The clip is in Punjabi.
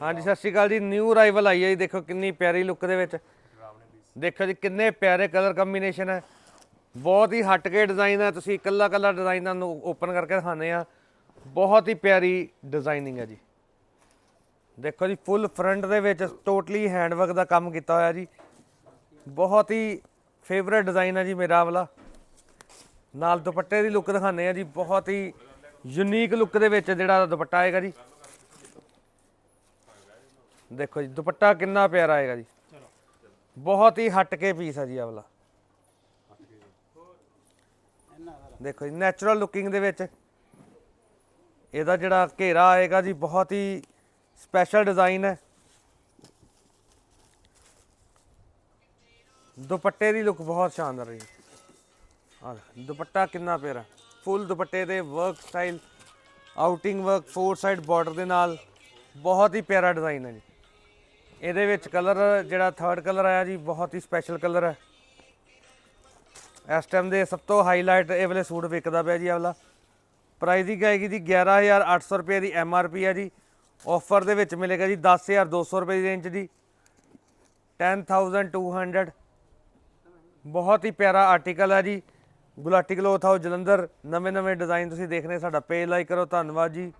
ਹਾਂਜੀ, ਸਤਿ ਸ਼੍ਰੀ ਅਕਾਲ ਜੀ। ਨਿਊ ਅਰਾਈਵਲ ਆਈ ਹੈ ਜੀ। ਦੇਖੋ ਕਿੰਨੀ ਪਿਆਰੀ ਲੁੱਕ ਦੇ ਵਿੱਚ। ਦੇਖੋ ਜੀ, ਕਿੰਨੇ ਪਿਆਰੇ ਕਲਰ ਕੰਬੀਨੇਸ਼ਨ ਹੈ। ਬਹੁਤ ਹੀ ਹਟ ਕੇ ਡਿਜ਼ਾਈਨ ਹੈ। ਤੁਸੀਂ ਇਕੱਲਾ ਇਕੱਲਾ ਡਿਜ਼ਾਈਨ ਤੁਹਾਨੂੰ ਓਪਨ ਕਰਕੇ ਦਿਖਾਉਂਦੇ ਆ ਬਹੁਤ ਹੀ ਪਿਆਰੀ ਡਿਜ਼ਾਈਨਿੰਗ ਹੈ ਜੀ। ਦੇਖੋ ਜੀ ਫੁੱਲ ਫਰੰਟ ਦੇ ਵਿੱਚ ਟੋਟਲੀ ਹੈਂਡਵਰਕ ਦਾ ਕੰਮ ਕੀਤਾ ਹੋਇਆ ਜੀ। ਬਹੁਤ ਹੀ ਫੇਵਰੇਟ ਡਿਜ਼ਾਈਨ ਹੈ ਜੀ ਮੇਰਾ ਵਾਲਾ। ਨਾਲ ਦੁਪੱਟੇ ਦੀ ਲੁੱਕ ਦਿਖਾਉਂਦੇ ਆ ਜੀ। ਬਹੁਤ ਹੀ ਯੂਨੀਕ ਲੁੱਕ ਦੇ ਵਿੱਚ ਜਿਹੜਾ ਦੁਪੱਟਾ ਆਏਗਾ ਜੀ। ਦੇਖੋ ਜੀ, ਦੁਪੱਟਾ ਕਿੰਨਾ ਪਿਆਰਾ ਆਏਗਾ ਜੀ। ਬਹੁਤ ਹੀ ਹਟ ਕੇ ਪੀਸ ਹੈ ਜੀ ਆਹ ਦੇਖੋ ਜੀ ਨੈਚੁਰਲ ਲੁਕਿੰਗ ਦੇ ਵਿੱਚ ਇਹਦਾ ਜਿਹੜਾ ਘੇਰਾ ਆਏਗਾ ਜੀ, ਬਹੁਤ ਹੀ ਸਪੈਸ਼ਲ ਡਿਜ਼ਾਈਨ ਹੈ। ਦੁਪੱਟੇ ਦੀ ਲੁੱਕ ਬਹੁਤ ਸ਼ਾਨਦਾਰ ਹੈ ਜੀ। ਦੁਪੱਟਾ ਕਿੰਨਾ ਪਿਆਰਾ। ਫੁੱਲ ਦੁਪੱਟੇ ਦੇ work style outing work four side border ਦੇ ਨਾਲ ਬਹੁਤ ਹੀ ਪਿਆਰਾ ਡਿਜ਼ਾਈਨ ਹੈ ਜੀ। ਇਹਦੇ ਵਿੱਚ ਕਲਰ ਜਿਹੜਾ ਥਰਡ ਕਲਰ ਆਇਆ ਜੀ, ਬਹੁਤ ਹੀ ਸਪੈਸ਼ਲ ਕਲਰ ਹੈ। ਇਸ ਟਾਈਮ ਦੇ ਸਭ ਤੋਂ ਹਾਈਲਾਈਟ ਇਹ ਵਾਲੇ ਸੂਟ ਵਿਕਦਾ ਪਿਆ ਜੀ ਇਹ ਵਾਲਾ ਪ੍ਰਾਈਸ ਦੀ ਆਏਗੀ ਜੀ 11800 ਰੁਪਏ ਦੀ ਐਮ ਆਰ ਪੀ ਹੈ ਜੀ। ਆਫਰ ਦੇ ਵਿੱਚ ਮਿਲੇਗਾ ਜੀ 10200 ਰੁਪਏ ਦੀ ਰੇਂਜ ਦੀ। 10200 ਬਹੁਤ ਹੀ ਪਿਆਰਾ ਆਰਟੀਕਲ ਹੈ ਜੀ। Gulati cloth house Jalandhar. ਨਵੇਂ ਨਵੇਂ ਡਿਜ਼ਾਈਨ ਤੁਸੀਂ ਦੇਖਣੇ, ਸਾਡਾ ਪੇਜ ਲਾਈਕ ਕਰੋ। ਧੰਨਵਾਦ ਜੀ।